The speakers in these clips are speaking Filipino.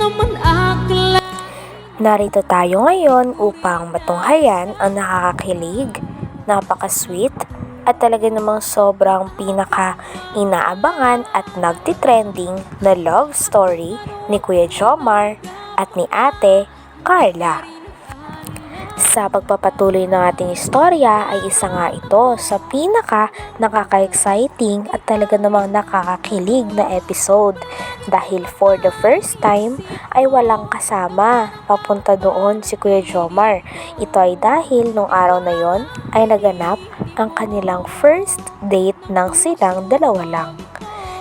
naman akla Narito tayo ngayon upang matunghayan ang nakakakilig, napaka-sweet, at talaga namang sobrang pinaka-inaabangan at nagtitrending na love story ni Kuya Jomar at ni Ate Carla. Sa pagpapatuloy ng ating istorya ay isa nga ito sa pinaka nakaka-exciting at talaga namang nakakakilig na episode dahil for the first time ay walang kasama papunta doon si Kuya Jomar. Ito ay dahil nung araw na yon ay naganap ang kanilang first date ng silang dalawa lang.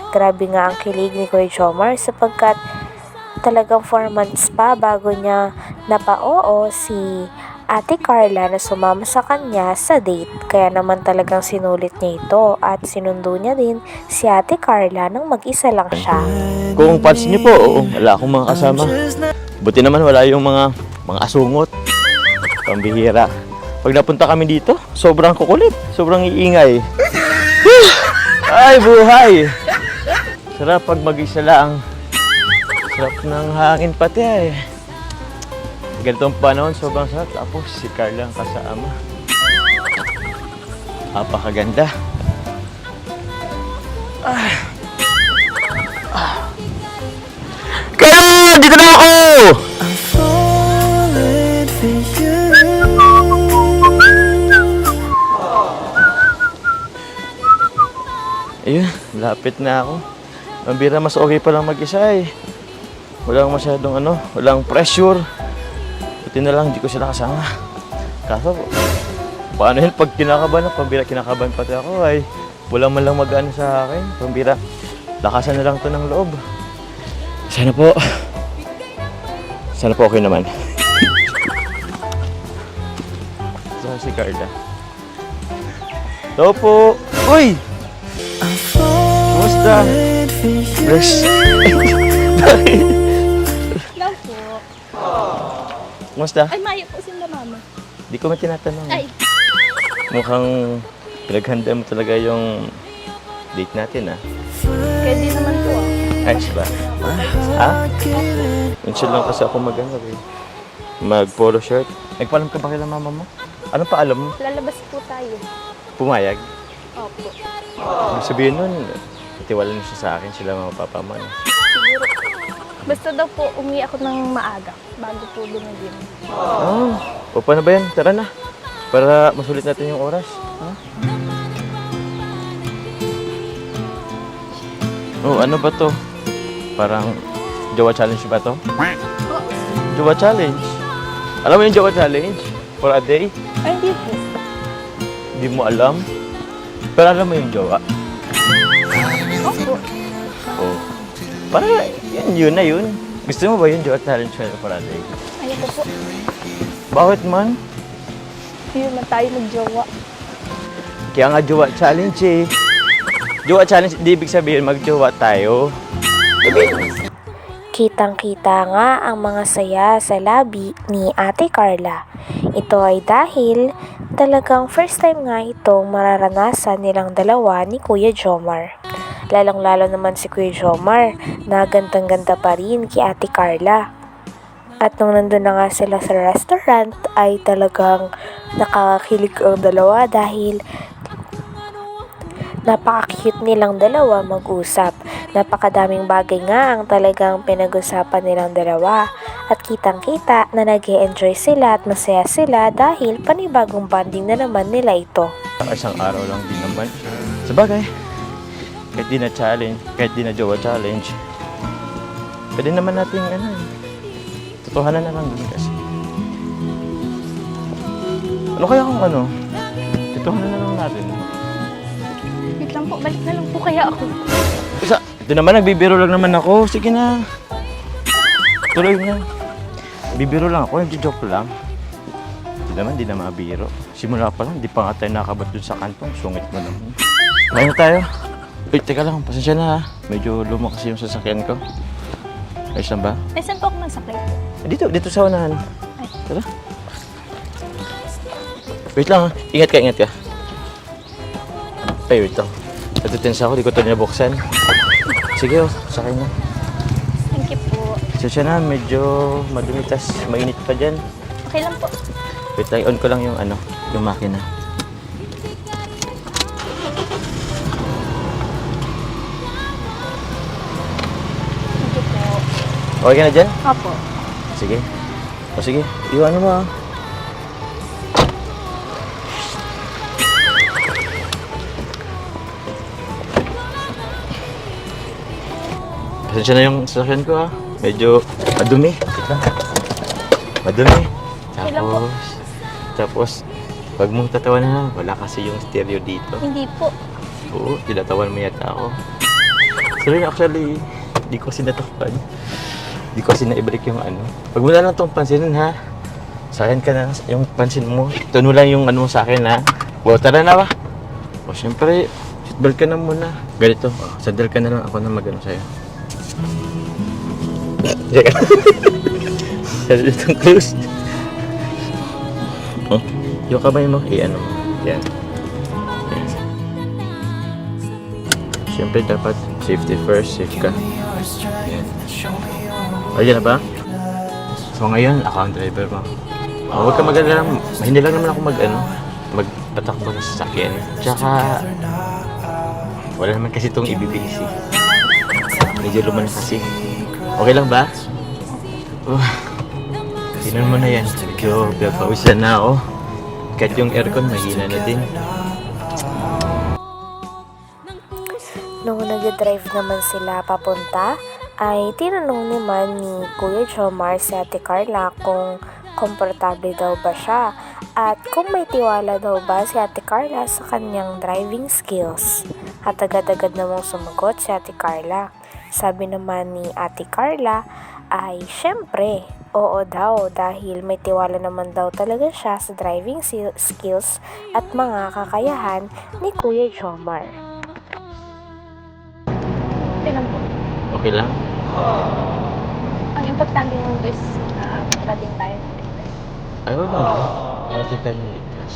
Grabe nga ang kilig ni Kuya Jomar sapagkat talagang 4 months pa bago niya napa-oo si Ate Carla na sumama sa kanya sa date. Kaya naman talagang sinulit niya ito at sinundo niya din si Ate Carla nang mag-isa lang siya. Kung pansin niyo po, oo, wala akong mga kasama. Buti naman wala yung mga mga asungot. Pambihira. Pag napunta kami dito, sobrang kukulit, sobrang iingay. Ay, buhay! Sarap pag mag-isa lang. Sarap ng hangin pati ay. Ganitong panahon, sobrang sarap. Tapos si Carla ang kasama. Apakaganda. Carla! Dito na ako! Ayun, lapit na ako. Mambira, mas okay pa lang mag-isa eh. Walang masyadong ano, walang pressure. Buti na lang, hindi ko sila kasama. Kaso, paano yun pag kinakabahan ako, pambira kinakabahan pati ako ay wala man lang mag-ano sa akin. Pambira, lakasan na lang to ng loob. Sana po. Sana po okay naman. Saan si Carla? Hello po. Uy! Kumusta? Bless. Kumusta? Ay, mayo po sila mama. Di ko man tinatanong. Ay, Mukhang pinaghanda mo talaga yung date natin ah. kaya di naman po ah. Ayos ba? Ha? Minsan lang kasi ako mag-ano eh. Mag polo shirt. Nagpaalam ka ba kay mama mo? Ano pa alam mo? Lalabas po tayo. Pumayag? Opo. Ibig sabihin nun, itiwala na siya sa akin sila mga papa mo. Siguro. Basta daw po, uwi ako ng maaga bago po lumagin. Oh, o paano ba yan? Tara na. Para masulit natin yung oras. Ha? Oh, ano ba to? Parang Jowa Challenge ba to? Jowa Challenge? Alam mo yung Jowa Challenge? For a day? Ay, hindi po. Hindi mo alam? Pero alam mo yung Jowa? Opo. Oh. Para yun, yun na yun. Gusto mo ba yung Jowa Challenge for a day? Ayoko po. Bakit man? Hindi naman tayo magjowa. Kaya nga jowa challenge eh. Jowa challenge, di ibig sabihin magjowa tayo. Kitang-kita nga ang mga saya sa labi ni Ate Carla. Ito ay dahil talagang first time nga itong mararanasan nilang dalawa ni Kuya Jomar. Lalong-lalo naman si Kuya Jomar na gandang-ganda pa rin kay Ate Carla. At nung nandun na nga sila sa restaurant ay talagang nakakakilig ang dalawa dahil napaka-cute nilang dalawa mag-usap. Napakadaming bagay nga ang talagang pinag-usapan nilang dalawa. At kitang-kita na nag enjoy sila at masaya sila dahil panibagong bonding na naman nila ito. Isang araw lang din naman. Sa bagay, kahit di na challenge, kahit di na jowa challenge, pwede naman natin ano eh. Totohanan na lang din kasi. Ano kaya kung ano? Totohanan na lang natin. Wait lang po, balik na lang po kaya ako. Isa, ito naman, nagbibiro lang naman ako. Sige na. Tuloy na. Bibiro lang ako, nagjo-joke lang. Hindi naman, di na mabiro. Simula pa lang, di pa nga tayo nakabat dun sa kantong. Sungit mo naman. Kaya tayo. Uy, teka lang, pasensya na ha. Medyo luma kasi yung sasakyan ko. Ayos lang ba? Ay, saan po ako nasakay? Dito, dito sa unahan. Tara. Wait lang ha. Ingat ka, ingat ka. Ay, wait lang. Natitensa ako, di ko ito nabuksan. Sige oh, sakay na. Thank you po. Pasensya na, medyo madumi tas mainit pa dyan. Okay lang po. Wait lang, on ko lang yung ano, yung makina. Okay ka na dyan? Opo. Sige. O sige, iwan mo ah. Pasensya na yung sasakyan ko ah. Medyo madumi. Wait lang. Madumi. Okay lang po. Tapos, tapos, wag mong tatawanan na. Wala kasi yung stereo dito. Hindi po. Oo, tinatawan mo yata ako. Sorry, actually, di ko kasi natakpan. Di ko kasi naibalik yung ano. Pag mo lang itong pansinin ha. Sayang ka na yung pansin mo. Tuno lang yung ano sa akin ha. O, tara na ba? O, syempre, seatbelt ka na muna. Ganito, o, sandal ka na lang ako na magano sa'yo. Diyan ka. Sandal itong close. Oh, yung kamay mo, i-ano mo. Yan. Yan. Siyempre dapat safety first, safe ka. Yan. Ayun na ba? So ngayon, ako ang driver mo. Oh, huwag ka mag-alala. Hindi lang naman ako mag, ano, magpatakbo ng sasakyan. Tsaka, wala naman kasi itong ibibisi. Medyo luman kasi. Okay lang ba? Uh, Tinan mo na yan. Medyo pawisan na ako. Kahit yung aircon, mahina na din. Nung nag-drive naman sila papunta, ay tinanong naman ni Kuya Jomar si Ate Carla kung komportable daw ba siya at kung may tiwala daw ba si Ate Carla sa kanyang driving skills. At agad-agad namang sumagot si Ate Carla. Sabi naman ni Ate Carla ay syempre, oo daw dahil may tiwala naman daw talaga siya sa driving skills at mga kakayahan ni Kuya Jomar. Okay lang? Ang importante nung is uh, parating tayo. Ay, wala. Kasi tayo ligtas.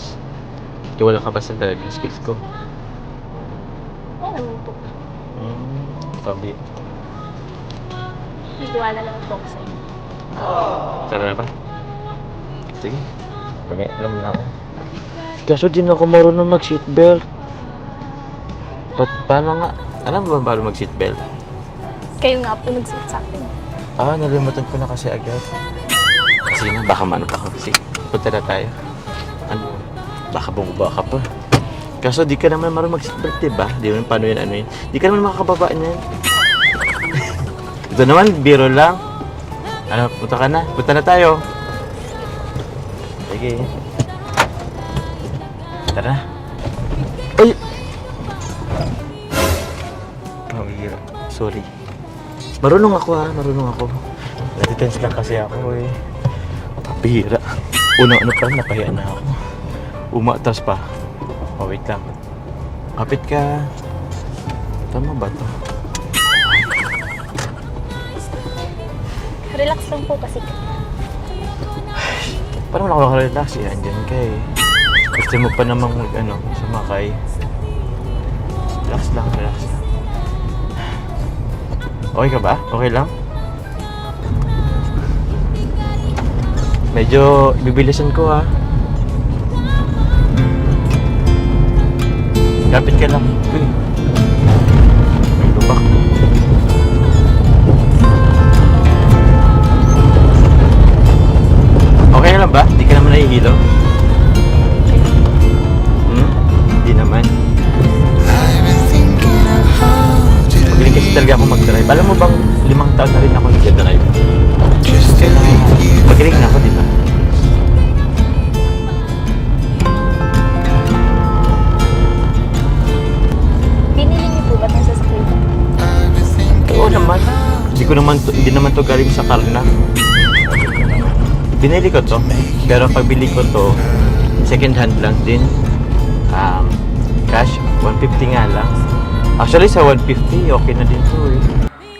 Tiwala ka ba sa driving skills ko? Naman po. Hmm, sabi. Nagtiwala lang po ako sa inyo. Tara na ba? Sige. Pag alam na ako. Kaso di na ako marunong mag-seatbelt. Ba't paano nga? Alam mo ba paano mag-seatbelt? Kayo nga po nagsuot sa akin. Ah, nalimutan ko na kasi agad. Kasi na, baka manot ako. Sige, punta na tayo. Ano? Baka bumaba ka pa. Kaso di ka naman marunong mag-seatbelt, diba? Di mo paano yun, ano yun. Di ka naman makakababa niyan. Ito naman, biro lang. Ano, punta ka na. Punta na tayo. Sige. Tara na. Ay! Pamira. Sorry. Marunong ako ha, marunong ako. Natitense lang kasi ako eh. Pabira. Unang ano pa, napahiya na ako. Umatas pa. Oh, wait lang. Kapit ka. Tama ba to? Relax lang po kasi. Parang wala ako relax eh. Andyan ka eh. Gusto mo pa namang mag ano, sumakay. Relax lang, relax lang. Okay ka ba? Okay lang? Medyo bibilisan ko ha. Kapit ka lang. Uy. May lubak. Okay lang ba? Di ka naman nahihilo? Talaga ako mag-drive. Alam mo bang limang taon na rin ako nag-drive? Kaya magaling na ako, di ba? Binili niyo po ba itong sasakyan? Oo naman. Hindi ko naman to, hindi naman to galing sa Karna. Binili ko to. Pero pagbili ko to, second hand lang din. Um, cash, 150 nga lang. Actually, sa 150, okay na din to eh.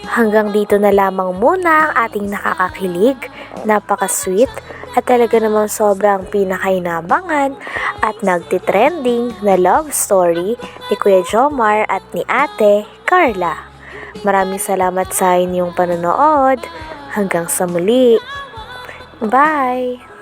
Hanggang dito na lamang muna ang ating nakakakilig, napaka-sweet, at talaga namang sobrang pinakainabangan at nagtitrending na love story ni Kuya Jomar at ni Ate Carla. Maraming salamat sa inyong panonood. Hanggang sa muli. Bye!